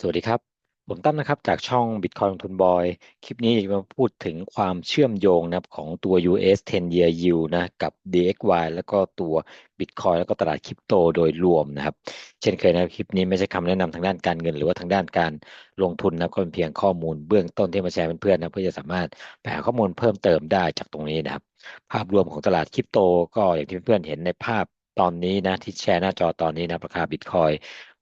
สวัสดีครับ ผมตั้มนะครับ จากช่อง Bitcoin ลงทุนบอย คลิปนี้จะมาพูดถึงความเชื่อมโยงนะครับของตัว US 10 year yield นะกับ DXY แล้วก็ตัว Bitcoin แล้วก็ตลาดคริปโตโดยรวมนะครับ เช่นเคยนะคลิปนี้ไม่ใช่คำแนะนำทางด้านการเงิน หรือว่าทางด้านการลงทุนนะก็เป็นเพียงข้อมูลเบื้องต้นที่มาแชร์เพื่อนๆนะเพื่อจะสามารถไปหาข้อมูลเพิ่มเติมได้จากตรงนี้นะครับ ภาพรวมของตลาดคริปโต ก็อย่างที่เพื่อนๆเห็นในภาพตอนนี้นะที่แชร์หน้าจอตอนนี้นะราคาบิตคอย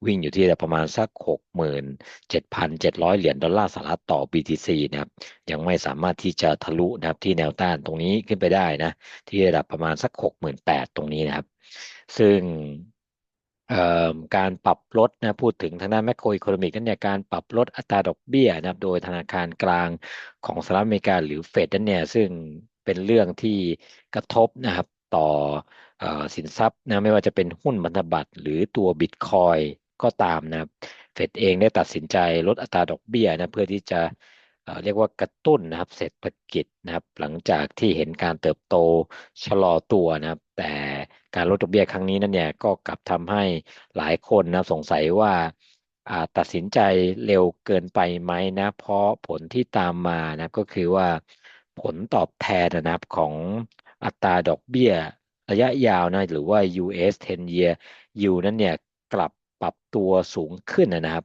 วิ่งอยู่ที่ประมาณสักหกหมื่นเจ็ดพันเจ็ดร้อยเหรียญดอลลาร์สหรัฐต่อ BTC นะครับยังไม่สามารถที่จะทะลุนะครับที่แนวต้านตรงนี้ขึ้นไปได้นะที่ระดับประมาณสักหกหมื่นแปดตรงนี้นะครับ ซึ่งการปรับลดนะพูดถึงทางด้านแมคโครอิโคโนมิกนั่นเนี่ยการปรับลดอัตราดอกเบี้ยนะครับโดยธนาคารกลางของสหรัฐอเมริกาหรือเฟดนั่นเนี่ยซึ่งเป็นเรื่องที่กระทบนะครับต่อสินทรัพย์นะไม่ว่าจะเป็นหุ้นพันธบัตรหรือตัวบิตคอย ก็ตามนะครับ เฟดเองได้ตัดสินใจลดอัตราดอกเบี้ยนะเพื่อที่จะเรียกว่ากระตุ้นนะครับเศรษฐกิจนะครับ หลังจากที่เห็นการเติบโตชะลอตัวนะครับ แต่การลดดอกเบี้ยครั้งนี้นั่นเนี่ยก็กลับทำให้หลายคนนะสงสัยว่าตัดสินใจเร็วเกินไปไหมนะ เพราะผลที่ตามมานะก็คือว่าผลตอบแทนนะครับของอัตราดอกเบี้ยระยะยาวนะหรือว่า US 10 year yield นั้นเนี่ยกลับ ปรับตัวสูงขึ้นนะครับ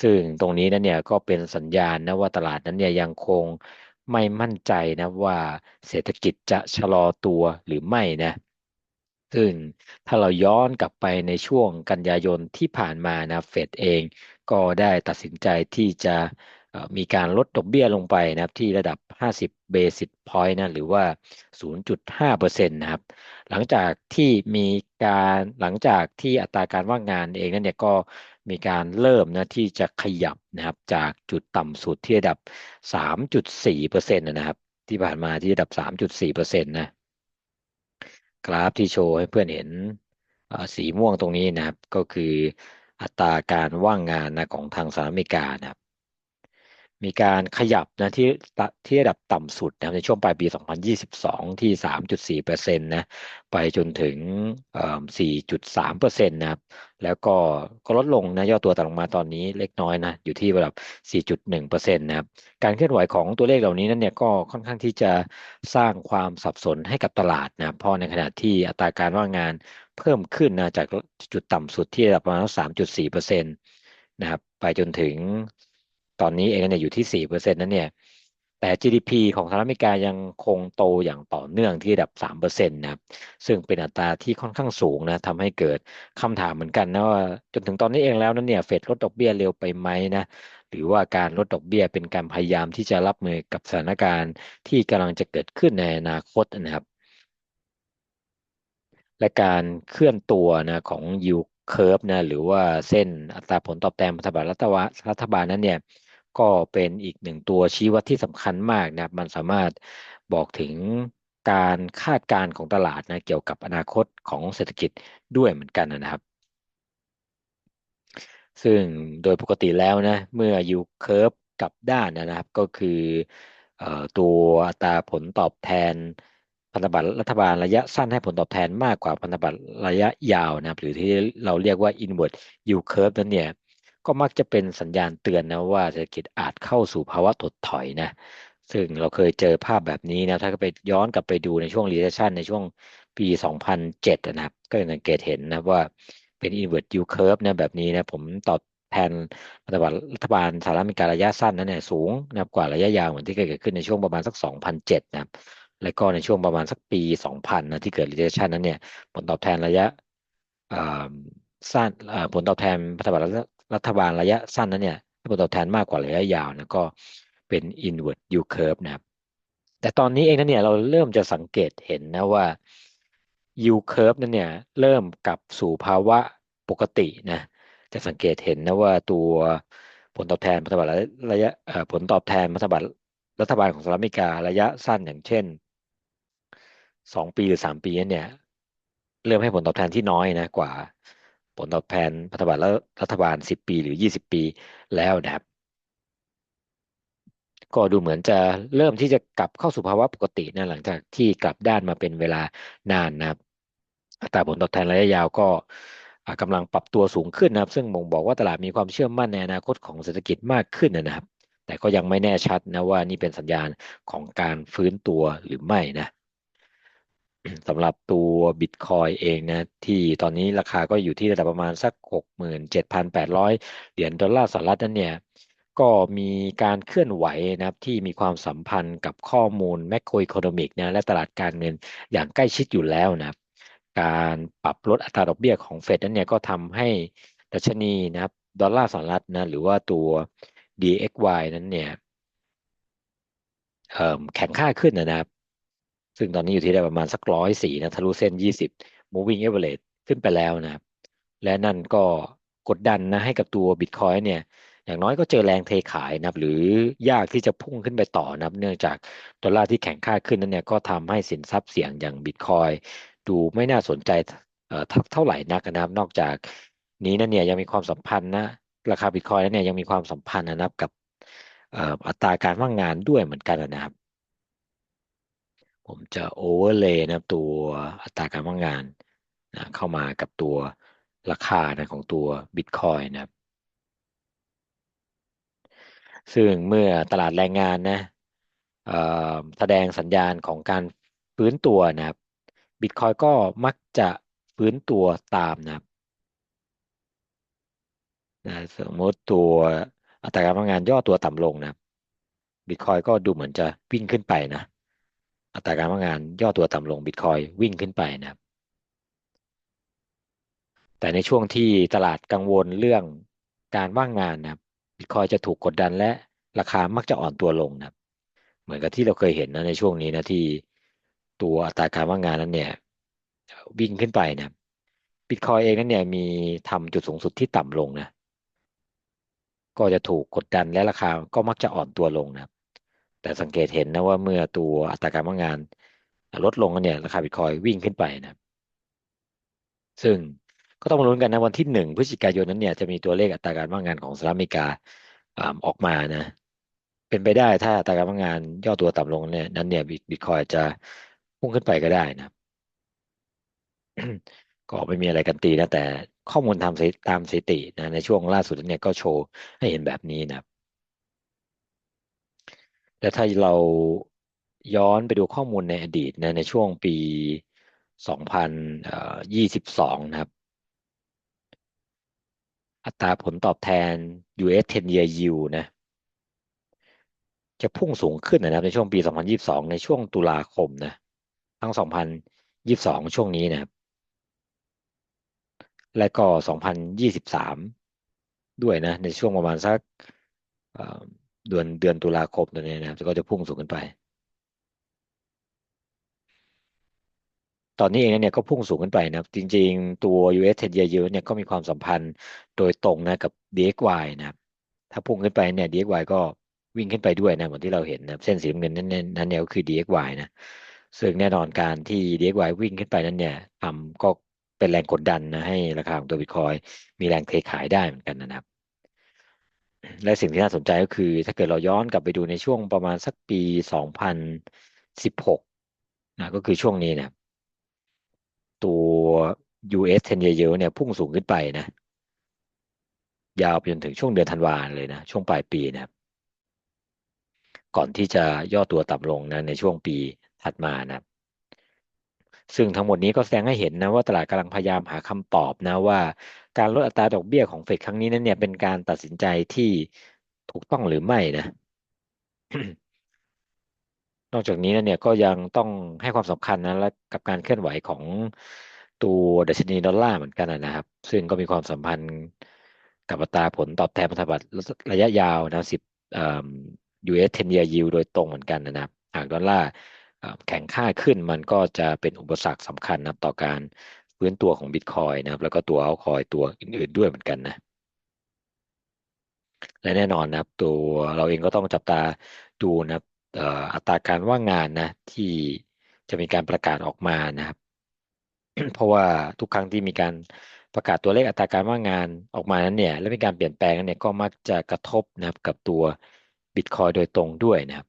ซึ่งตรงนี้นั้นเนี่ยก็เป็นสัญญาณนะว่าตลาดนั้นเนี่ยยังคงไม่มั่นใจนะว่าเศรษฐกิจจะชะลอตัวหรือไม่นะซึ่งถ้าเราย้อนกลับไปในช่วงกันยายนที่ผ่านมานะเฟดเองก็ได้ตัดสินใจที่จะ มีการลดดอกเบี้ยลงไปนะครับที่ระดับ 50 basis point นะหรือว่า 0.5%นะครับ หลังจากที่มีการหลังจากที่อัตราการว่างงานเองนั้นเนี่ยก็มีการเริ่มนะที่จะขยับนะครับจากจุดต่ำสุดที่ระดับ 3.4%นะครับ ที่ผ่านมาที่ระดับ 3.4%นะกราฟที่โชว์ให้เพื่อนเห็นสีม่วงตรงนี้นะครับก็คืออัตราการว่างงานนะของทางสหรัฐอเมริกานะครับ มีการขยับนะที่ที่ระดับต่ำสุดนะในช่วงปลายปี 2022 ที่ 3.4%นะไปจนถึง 4.3%นะครับแล้วก็ก็ลดลงนะย่อตัวต่ำลงมาตอนนี้เล็กน้อยนะอยู่ที่ระดับ 4.1%นะครับการเคลื่อนไหวของตัวเลขเหล่านี้นั้นเนี่ยก็ค่อนข้างที่จะสร้างความสับสนให้กับตลาดนะเพราะในขณะที่อัตราการว่างงานเพิ่มขึ้นนะจากจุดต่ำสุดที่ระดับประมาณ 3.4%นะครับไปจนถึง ตอนนี้เองเนี่ยอยู่ที่สี่เปอร์เซ็นต์นั้นเนี่ย แต่ GDP ของสหรัฐอเมริกายังคงโตอย่างต่อเนื่องที่ระดับสามเปอร์เซ็นต์นะครับซึ่งเป็นอัตราที่ค่อนข้างสูงนะทำให้เกิดคำถามเหมือนกันนะว่าจนถึงตอนนี้เองแล้วนั้นเนี่ยเฟดลดดอกเบี้ยเร็วไปไหมนะหรือว่าการลดดอกเบี้ยเป็นการพยายามที่จะรับมือกับสถานการณ์ที่กำลังจะเกิดขึ้นในอนาคตนะครับและการเคลื่อนตัวนะของยูเคอร์ฟนะหรือว่าเส้นอัตราผลตอบแทนพันธบัตรรัฐบาลรัฐบาลนั้นเนี่ย ก็เป็นอีกหนึ่งตัวชี้วัดที่สำคัญมากนะมันสามารถบอกถึงการคาดการณ์ของตลาดนะเกี่ยวกับอนาคตของเศรษฐกิจด้วยเหมือนกันนะครับ ซึ่งโดยปกติแล้วนะเมื่อยูเคอร์ฟกลับด้านนะครับก็คือตัวอัตราผลตอบแทนพันธบัตรรัฐบาลระยะสั้นให้ผลตอบแทนมากกว่าพันธบัตรระยะยาวนะครับหรือที่เราเรียกว่า inward yield curve นั้นเนี่ย ก็มักจะเป็นสัญญาณเตือนนะว่าเศรษฐกิจอาจเข้าสู่ภาวะถดถอยนะ ซึ่งเราเคยเจอภาพแบบนี้นะ ถ้าไปย้อนกลับไปดูในช่วง recession ในช่วงปี 2007 นะครับ ก็สังเกตเห็นนะว่าเป็น inward yield curve นะแบบนี้นะผมตอบแทนพันธบัตรรัฐบาลสหรัฐอเมริการะยะสั้นนั้นเนี่ยสูงนะครับกว่าระยะยาวเหมือนที่เคยเกิดขึ้นในช่วงประมาณสัก 2007 นะครับแล้วก็ในช่วงประมาณสักปี 2000 นะที่เกิด recession นั้นเนี่ยผลตอบแทนระยะสั้นผลตอบแทนพันธบัตร รัฐบาลระยะสั้นนั้นเนี่ยผลตอบแทนมากกว่าระยะยาวนะก็เป็น inward yield curve นะครับ แต่ตอนนี้เองนั้นเนี่ยเราเริ่มจะสังเกตเห็นนะว่า yield curve นั้นเนี่ยเริ่มกลับสู่ภาวะปกตินะจะสังเกตเห็นนะว่าตัวผลตอบแทนพันธบัตรระยะผลตอบแทนพันธบัตรรัฐบาลของสหรัฐอเมริการะยะสั้นอย่างเช่นสองปีหรือสามปีเนี่ยเริ่มให้ผลตอบแทนที่น้อยนะกว่า ผลตอบแทนพันธบัตรรัฐบาลสิบปีหรือยี่สิบปีแล้วนะครับ ก็ดูเหมือนจะเริ่มที่จะกลับเข้าสู่ภาวะปกตินะหลังจากที่กลับด้านมาเป็นเวลานานนะครับอัตราผลตอบแทนระยะยาวก็กำลังปรับตัวสูงขึ้นนะครับ ซึ่งบ่งบอกว่าตลาดมีความเชื่อมั่นในอนาคตของเศรษฐกิจมากขึ้นนะครับ แต่ก็ยังไม่แน่ชัดนะว่านี่เป็นสัญญาณของการฟื้นตัวหรือไม่นะ สำหรับตัวบิตคอยเองนะที่ตอนนี้ราคาก็อยู่ที่ระดับประมาณสักหกหมื่นเจ็ดพันแปดร้อยเหรียญดอลลาร์สหรัฐนั่นเนี่ยก็มีการเคลื่อนไหวนะครับที่มีความสัมพันธ์กับข้อมูลแมคโครอิคโนมิกนะและตลาดการเงินอย่างใกล้ชิดอยู่แล้วนะครับการปรับลดอัตราดอกเบี้ยของเฟดนั้นเนี่ยก็ทำให้ดัชนีนะครับดอลลาร์สหรัฐนะหรือว่าตัว DXY นั้นเนี่ยแข็งค่าขึ้นนะครับ ซึ่งตอนนี้อยู่ที่ได้ประมาณสักร้อยสี่นะทะลุเส้นยี่สิบ moving average ขึ้นไปแล้วนะครับ และนั่นก็กดดันนะให้กับตัวบิตคอยเนี่ย อย่างน้อยก็เจอแรงเทขายนะครับ หรือยากที่จะพุ่งขึ้นไปต่อนะครับ เนื่องจากดอลลาร์ที่แข็งค่าขึ้นนั้นเนี่ยก็ทำให้สินทรัพย์เสี่ยงอย่างบิตคอยดูไม่น่าสนใจเท่าไหร่นักนะครับ นอกจากนี้นั่นเนี่ยยังมีความสัมพันธ์นะราคาบิตคอยนั้นเนี่ยยังมีความสัมพันธ์นะครับกับอัตราการว่างงานด้วยเหมือนกันนะครับ ผมจะโอเวอร์เลย์นะตัวอัตราการว่างงานนะเข้ามากับตัวราคานะของตัวบิตคอยนะครับ ซึ่งเมื่อตลาดแรงงานนะแสดงสัญญาณของการฟื้นตัวนะครับบิตคอยก็มักจะฟื้นตัวตามนะครับนะสมมติตัวอัตราการว่างงานย่อตัวต่ำลงนะบิตคอยก็ดูเหมือนจะวิ่งขึ้นไปนะ อัตราการว่างงานย่อตัวต่ำลงบิตคอยวิ่งขึ้นไปนะครับ แต่ในช่วงที่ตลาดกังวลเรื่องการว่างงานนะครับบิตคอยจะถูกกดดันและราคามักจะอ่อนตัวลงนะครับ เหมือนกับที่เราเคยเห็นนะในช่วงนี้นะที่ตัวอัตราการว่างงานนั้นเนี่ยวิ่งขึ้นไปนะบิตคอยเองนั้นเนี่ยมีทำจุดสูงสุดที่ต่ำลงนะ ก็จะถูกกดดันและราคาก็มักจะอ่อนตัวลงนะครับ แต่สังเกตเห็นนะว่าเมื่อตัวอัตราการว่างงานลดลงเนี่ยราคาบิตคอยวิ่งขึ้นไปนะซึ่งก็ต้องมาลุ้นกันนะวันที่หนึ่งพฤศจิกายนนั้นเนี่ยจะมีตัวเลขอัตราการว่างงานของสหรัฐอเมริกาออกมานะ เป็นไปได้ถ้าอัตราการว่างงานย่อตัวต่ำลงเนี่ยนั้นเนี่ยบิตคอยจะพุ่งขึ้นไปก็ได้นะก็ไม่มีอะไรกันตีนะแต่ข้อมูลตามตามสถิตินะในช่วงล่าสุดเนี่ยก็โชว์ให้เห็นแบบนี้นะ แต่ถ้าเราย้อนไปดูข้อมูลในอดีตนะในช่วงปี 2022 นะครับ อัตราผลตอบแทน US 10 year yield นะจะพุ่งสูงขึ้นนะครับในช่วงปี 2022 ในช่วงตุลาคมนะทั้ง 2022 ช่วงนี้นะครับ และก็ 2023 ด้วยนะในช่วงประมาณสัก เดือนเดือนตุลาคมตัวนี้นะครับก็จะพุ่งสูงขึ้นไป ตอนนี้เองเนี่ยก็พุ่งสูงขึ้นไปนะจริง ๆ ตัว US 10 year yield เนี่ยก็มีความสัมพันธ์โดยตรงนะกับ DXY นะครับ ถ้าพุ่งขึ้นไปเนี่ย DXY ก็วิ่งขึ้นไปด้วยนะเหมือนที่เราเห็นนะเส้นสีน้ำเงินนั่นนั่นเนี่ยก็คือ DXY นะซึ่งแน่นอนการที่ DXY วิ่งขึ้นไปนั้นเนี่ยทำก็เป็นแรงกดดันนะให้ราคาของตัวบิตคอยมีแรงเทขายได้เหมือนกันนะครับ และสิ่งที่น่าสนใจก็คือ ถ้าเกิดเราย้อนกลับไปดูในช่วงประมาณสักปีสองพันสิบหกนะก็คือช่วงนี้นะตัว US 10 year yield เนี่ยพุ่งสูงขึ้นไปนะ ยาวไปจนถึงช่วงเดือนธันวาเลยนะ ช่วงปลายปีนะก่อนที่จะย่อตัวต่ำลงนะในช่วงปีถัดมานะ ซึ่งทั้งหมดนี้ก็แสดงให้เห็นนะว่าตลาดกำลังพยายามหาคำตอบนะว่า การลดอัตราดอกเบี้ยของเฟดครั้งนี้นั้นเนี่ยเป็นการตัดสินใจที่ถูกต้องหรือไม่นะนอกจากนี้นะเนี่ยก็ยังต้องให้ความสำคัญนะและกับการเคลื่อนไหวของตัวดัชนีดอลลาร์เหมือนกันนะครับ ซึ่งก็มีความสัมพันธ์กับอัตราผลตอบแทนพันธบัตรระยะยาวนะสิบ US 10 year yield โดยตรงเหมือนกันนะครับ หากดอลลาร์ แข็งค่าขึ้นมันก็จะเป็นอุปสรรคสำคัญนะต่อการฟื้นตัวของบิตคอยนะครับ แล้วก็ตัวเอัลคอยตัวอื่นๆด้วยเหมือนกันนะและแน่นอนนะครับ ตัวเราเองก็ต้องจับตาดูนะครับอัตราการว่างงานนะที่จะมีการประกาศออกมานะครับ เพราะว่าทุกครั้งที่มีการประกาศตัวเลขอัตราการว่างงานออกมานั้นเนี่ย และมีการเปลี่ยนแปลงนั้นเนี่ยก็มักจะกระทบนะครับกับตัวบิตคอยโดยตรงด้วยนะครับ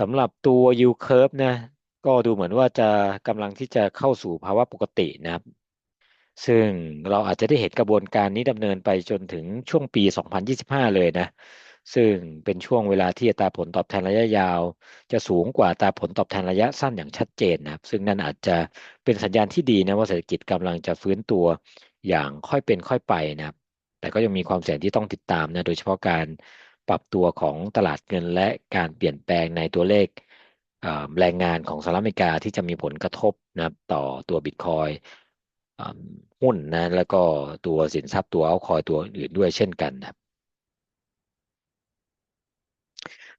สำหรับตัว yield curve นะ ก็ดูเหมือนว่าจะกำลังที่จะเข้าสู่ภาวะปกตินะครับ ซึ่งเราอาจจะได้เห็นกระบวนการนี้ดำเนินไปจนถึงช่วงปี 2025 เลยนะ ซึ่งเป็นช่วงเวลาที่อัตราผลตอบแทนระยะยาว จะสูงกว่าอัตราผลตอบแทนระยะสั้นอย่างชัดเจนนะครับ ซึ่งนั่นอาจจะเป็นสัญญาณที่ดีนะว่าเศรษฐกิจกำลังจะฟื้นตัวอย่างค่อยเป็นค่อยไปนะครับ แต่ก็ยังมีความเสี่ยงที่ต้องติดตามนะ โดยเฉพาะการ ปรับตัวของตลาดเงินและการเปลี่ยนแปลงในตัวเลขแรงงานของสหรัฐอเมริกาที่จะมีผลกระทบนะครับต่อตัวบิตคอยหุ้นนะแล้วก็ตัวสินทรัพย์ตัวเอาคอยตัวอื่นด้วยเช่นกันนะครับ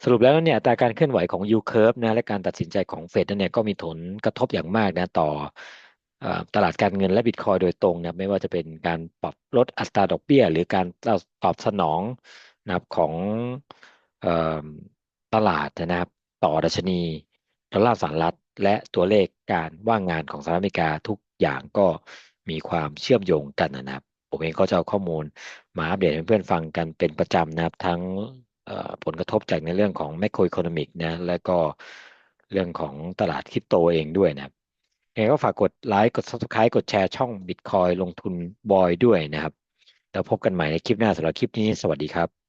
สรุปแล้วเนี่ยอัตราการเคลื่อนไหวของ yield curve นะและการตัดสินใจของเฟดเนี่ยก็มีผลกระทบอย่างมากนะต่อตลาดการเงินและบิตคอยโดยตรงนะไม่ว่าจะเป็นการปรับลดอัตราดอกเบี้ย หรือการตอบสนอง นะครับของตลาดนะครับต่อดัชนีดอลลาร์สหรัฐและตัวเลขการว่างงานของสหรัฐอเมริกาทุกอย่างก็มีความเชื่อมโยงกันนะครับ ผมเองก็จะเอาข้อมูลมาอัปเดตให้เพื่อนฟังกันเป็นประจำนะครับทั้งผลกระทบจากในเรื่องของแม c โ o ร c o โ o มิกนะแล้วก็เรื่องของตลาดคริปโตเองด้วยนะครับยังไงก็ฝากกดไลค์กด Subscribe กดแชร์ช่อง Bitcoin ลงทุนบอยด้วยนะครับ แล้วพบกันใหม่ในคลิปหน้าสำหรับคลิปนี้สวัสดีครับ